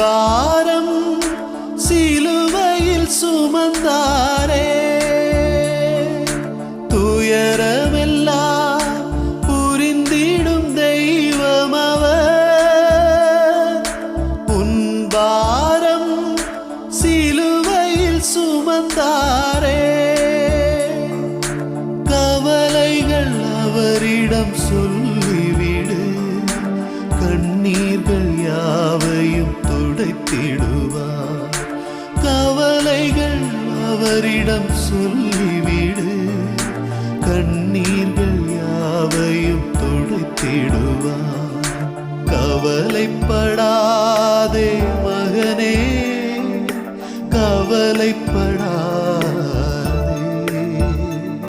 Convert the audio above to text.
பாரம் சிலுவையில் சுமந்தாரே. துயரமெல்லாம் புரிந்திடும் தெய்வம் அவர். உன் பாரம் சிலுவையில் சுமந்தாரே. கவலைகள் அவரிடம் சொல்லிவிடு. கண்ணீர்கள் யாவை கவலைகள் அவரிடம் சொல்லிவிடு. கண்ணீர்கள் யாவையும் தொடுத்திடுவார். கவலைப்படாதே மகனே கவலைப்படா